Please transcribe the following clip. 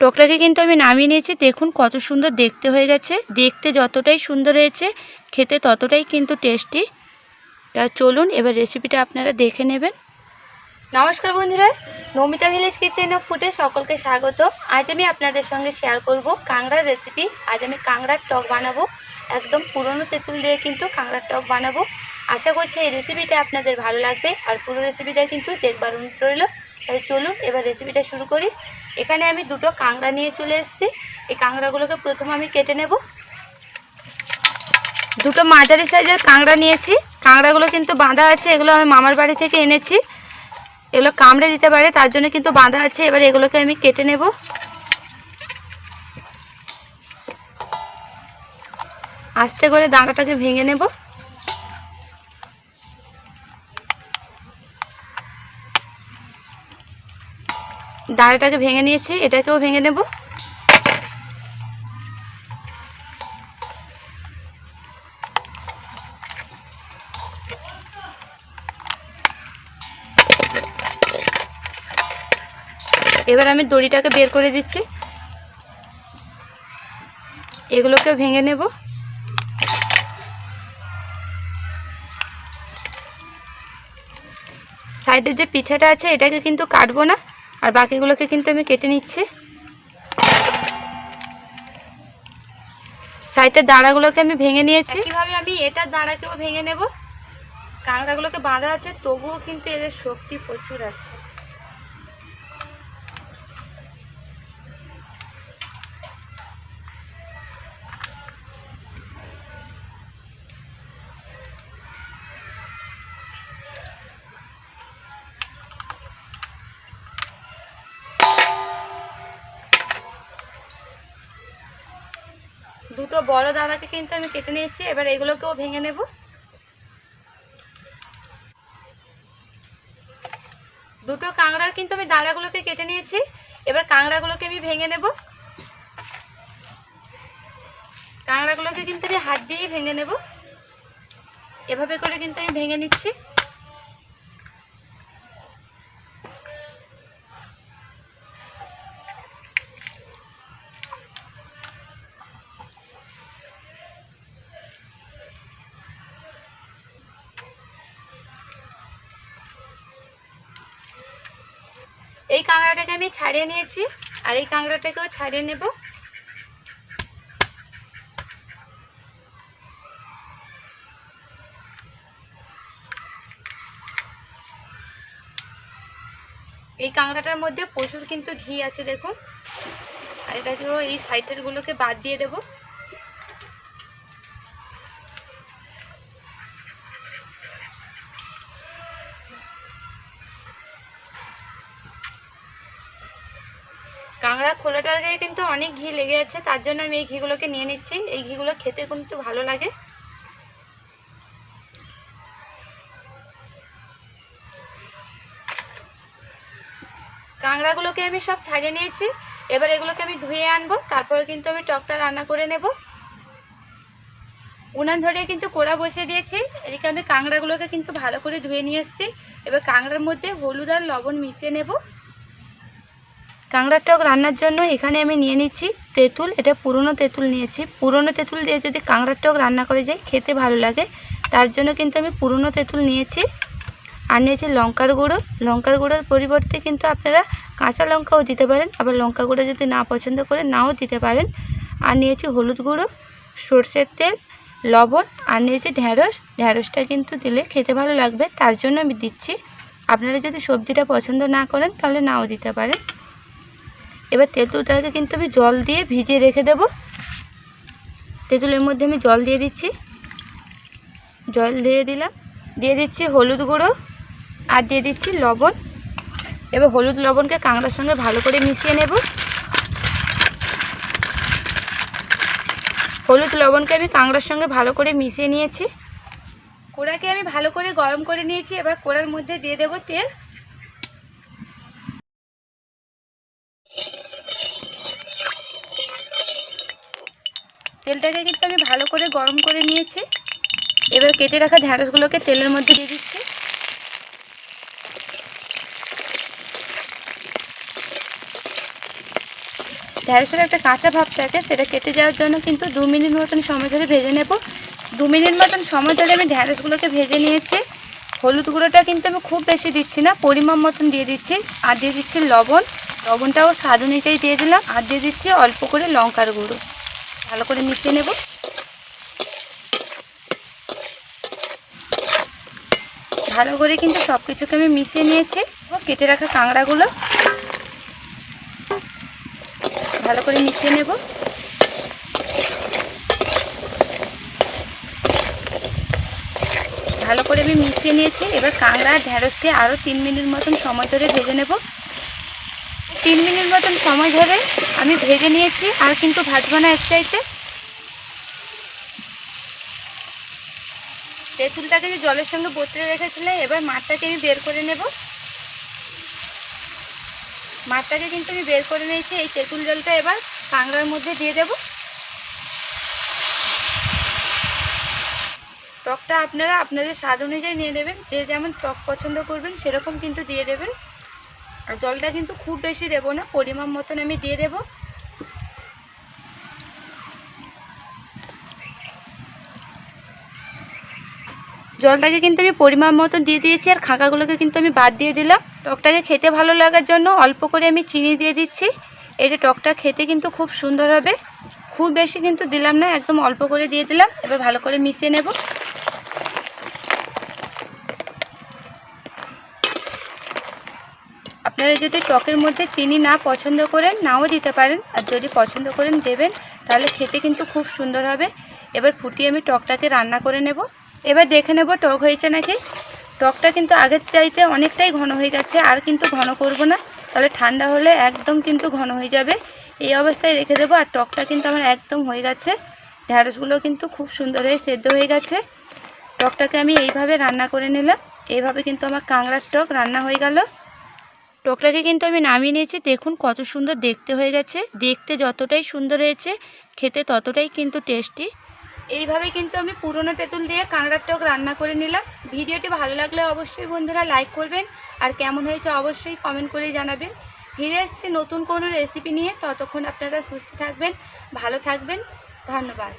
টকটাকে কিন্তু আমি নামিয়ে নিয়েছি। দেখুন কত সুন্দর দেখতে হয়ে গেছে। দেখতে যতটাই সুন্দর হয়েছে, খেতে ততটাই কিন্তু টেস্টি তা চলুন এবার রেসিপিটা আপনারা দেখে নেবেন। নমস্কার বন্ধুরা, নমিতা ভিলেজ কিচেন অফ ফুডে সকলকে স্বাগত। আজ আমি আপনাদের সঙ্গে শেয়ার করব কাংড়ার রেসিপি আজ আমি কাংড়ার টক বানাবো। একদম পুরনো তেঁতুল দিয়ে কিন্তু কাংড়ার টক বানাবো। আশা করছি এই রেসিপিটা আপনাদের ভালো লাগবে। আর পুরো রেসিপিটা কিন্তু দেখবার অনুরোধ রইল। তাহলে চলুন এবার রেসিপিটা শুরু করি। এখানে আমি দুটো কাংড়া নিয়ে চলে এসেছি। এই কাংড়াগুলোকে প্রথমে আমি কেটে নেব। দুটো মাঝারি সাইজের কাংড়া নিয়েছি। কাংড়াগুলো কিন্তু বাঁধা আছে, এগুলো আমি মামার বাড়ি থেকে এনেছি। এগুলো কামড়ে দিতে পারে, তার জন্য কিন্তু বাঁধা আছে। এবার এগুলোকে আমি কেটে নেব। আস্তে করে দাঁড়াটাকে ভেঙে নেব। দাঁড়াটাকে ভেঙে নিয়েছি, এটাকেও ভেঙে নেব। এবার আমি দড়িটাকে বের করে দিচ্ছি। এগুলোকে ভেঙে নেব। সাইডের যে পিঠাটা আছে, এটাকে কিন্তু কাটবো না। আর বাকিগুলোকে কিন্তু আমি কেটে নিচ্ছি। সাইডের দাঁড়াগুলোকে আমি ভেঙে নিয়েছি। কীভাবে আমি এটার দাঁড়াকেও ভেঙে নেব। কাঁকড়াগুলোকে বাঁধা আছে, তবুও কিন্তু এদের শক্তি প্রচুর আছে। দুটো বড় দানাকে কিন্তু আমি কেটে নিয়েছি, এবার এগুলোকেও ভেঙে নেব। দুটো কাঁকড়ার কিন্তু আমি দাঁড়াগুলোকে কেটে নিয়েছি, এবার কাঁকড়াগুলোকে আমি ভেঙে নেব। কাঁকড়াগুলোকে কিন্তু আমি হাত দিয়েই ভেঙে নেব। এভাবে করে কিন্তু আমি ভেঙে নিচ্ছি। এই কাঁকড়াটাকে আমি ছাড়িয়ে নিয়েছি, আর এই কাঁকড়াটাকেও ছাড়িয়ে নেব। এই কাঁকড়াটার মধ্যে প্রচুর কিন্তু ঘি আছে, দেখুন। আর এটাকেও এই সাইডের গুলোকে বাদ দিয়ে দেবো। কাঁকড়া খোলাটার গায়ে কিন্তু অনেক ঘি লেগে আছে, তার জন্য আমি এই ঘিগুলোকে নিয়ে নিচ্ছি। এই ঘিগুলো খেতে কিন্তু ভালো লাগে। কাঁকড়াগুলোকে আমি সব ছাড়িয়ে নিয়েছি। এবার এগুলোকে আমি ধুয়ে আনব, তারপরে কিন্তু আমি টকটা রান্না করে নেব। উনান ধরে কিন্তু কোড়া বসিয়ে দিয়েছি। এদিকে আমি কাঁকড়াগুলোকে কিন্তু ভালো করে ধুয়ে নিয়ে এসেছি। এবার কাঁকড়ার মধ্যে হলুদ আর লবণ মিশিয়ে নেব। কাঁকড়ার টক রান্নার জন্য এখানে আমি নিয়ে নিচ্ছি তেঁতুল, এটা পুরনো তেঁতুল নিয়েছি। পুরনো তেঁতুল দিয়ে যদি কাঁকড়ার টক রান্না করে যাই খেতে ভালো লাগে। তার জন্য কিন্তু আমি পুরনো তেঁতুল নিয়েছি আর নিয়েছি লঙ্কার গুঁড়ো। লঙ্কার গুঁড়োর পরিবর্তে কিন্তু আপনারা কাঁচা লঙ্কাও দিতে পারেন, আবার লঙ্কা গুঁড়ো যদি না পছন্দ করে নাও দিতে পারেন। আর নিয়েছি হলুদ গুঁড়ো, সর্ষের তেল, লবণ আর নিয়েছি ঢ্যাঁড়স ঢ্যাঁড়সটা কিন্তু দিলে খেতে ভালো লাগবে, তার জন্য আমি দিচ্ছি। আপনারা যদি সবজিটা পছন্দ না করেন, তাহলে নাও দিতে পারেন। এবার তেঁতুলটাকে কিন্তু আমি জল দিয়ে ভিজিয়ে রেখে দেব। তেঁতুলের মধ্যে আমি জল দিয়ে দিচ্ছি। জল দিয়ে দিলাম। দিয়ে দিচ্ছি হলুদ গুঁড়ো আর দিয়ে দিচ্ছি লবণ। এবার হলুদ লবণকে কাঁকড়ার সঙ্গে ভালো করে মিশিয়ে নেব। হলুদ লবণকে আমি কাঁকড়ার সঙ্গে ভালো করে মিশিয়ে নিয়েছি। কোড়াকে আমি ভালো করে গরম করে নিয়েছি। এবার কোড়ার মধ্যে দিয়ে দেবো তেল। তেলটাকে কিন্তু আমি ভালো করে গরম করে নিয়েছি। এবার কেটে রাখা ঢ্যাঁড়সগুলোকে তেলের মধ্যে দিয়ে দিচ্ছি। ঢ্যাঁড়সের একটা কাঁচা ভাব থাকে, সেটা কেটে যাওয়ার জন্য কিন্তু দু মিনিট মতন সময় ধরে ভেজে নেব। দু মিনিট মতন সময় ধরে আমি ঢ্যাঁড়সগুলোকে ভেজে নিয়েছি। হলুদ গুঁড়োটা কিন্তু আমি খুব বেশি দিচ্ছি না, পরিমাণ মতন দিয়ে দিচ্ছি। আর দিয়ে দিচ্ছি লবণ। লবণটাও স্বাদ অনুযায়ী দিয়ে দিলাম। আর দিয়ে দিচ্ছি অল্প করে লঙ্কার গুঁড়ো। ভালো করে মিশিয়ে নেব। ভালো করে কিন্তু সব কিছুকে আমি মিশিয়ে নিয়েছি কেটে রাখা কাঁকড়াগুলো। ভালো করে মিশিয়ে নেব। ভালো করে আমি মিশিয়ে নিয়েছি। এবার কাঁকড়া ঢ্যাঁড়সকে আরও তিন মিনিট মতন সময় ধরে ভেজে নেব। তিন মিনিট মতন সময় ধরে আমি ভেজে নিয়েছি, আর কিন্তু ভাজবো না এক সাইডে তেঁতুলটাকে যে জলের সঙ্গে বতরে রেখেছিলে, এবার মাঠটাকে আমি বের করে নেব। মাঠটাকে কিন্তু আমি বের করে নিয়েছি, এই তেঁতুল জলটা এবার কাঁকড়ার মধ্যে দিয়ে দেব। টকটা আপনারা আপনাদের স্বাদ অনুযায়ী নিয়ে নেবেন, যে যেমন টক পছন্দ করবেন, সেরকম কিন্তু দিয়ে দেবেন। আর জলটা কিন্তু খুব বেশি দেবো না, পরিমাণ মতন আমি দিয়ে দেবো। জলটাকে কিন্তু আমি পরিমাণ মতো দিয়ে দিয়েছি, আর খাঁকাগুলোকে কিন্তু আমি বাদ দিয়ে দিলাম। টকটাকে খেতে ভালো লাগার জন্য অল্প করে আমি চিনি দিয়ে দিচ্ছি। এটা টকটা খেতে কিন্তু খুব সুন্দর হবে। খুব বেশি কিন্তু দিলাম না, একদম অল্প করে দিয়ে দিলাম। এবার ভালো করে মিশিয়ে নেব। আপনারা যদি টকের মধ্যে চিনি না পছন্দ করেন, নাও দিতে পারেন। আর যদি পছন্দ করেন দেবেন, তাহলে খেতে কিন্তু খুব সুন্দর হবে। এবার ফুটিয়ে আমি টকটাকে রান্না করে নেব। এবার দেখে নেব টক হয়েছে নাকি। টকটা কিন্তু আগের চাইতে অনেকটাই ঘন হয়ে গেছে, আর কিন্তু ঘন করব না। তাহলে ঠান্ডা হলে একদম কিন্তু ঘন হয়ে যাবে। এই অবস্থায় রেখে দেবো, আর টকটা কিন্তু আমার একদম হয়ে গেছে। ঢ্যাঁড়সগুলো কিন্তু খুব সুন্দর হয়ে সেদ্ধ হয়ে গেছে। টকটাকে আমি এইভাবে রান্না করে নিলাম। এইভাবে কিন্তু আমার কাঁকড়ার টক রান্না হয়ে গেল। টকটাকে কিন্তু আমি নামিয়ে নিয়েছি। দেখুন কত সুন্দর দেখতে হয়ে গেছে। দেখতে যতটাই সুন্দর হয়েছে, খেতে ততটাই কিন্তু টেস্টি এইভাবে কিন্তু আমি পুরনো তেঁতুল দিয়ে কাঁকড়ার টক রান্না করে নিলাম। ভিডিওটি ভালো লাগলে অবশ্যই বন্ধুরা লাইক করবেন। আর কেমন হয়েছে অবশ্যই কমেন্ট করে জানাবেন। ফিরে এসছি নতুন কোনো রেসিপি নিয়ে। ততক্ষণ আপনারা সুস্থ থাকবেন, ভালো থাকবেন। ধন্যবাদ।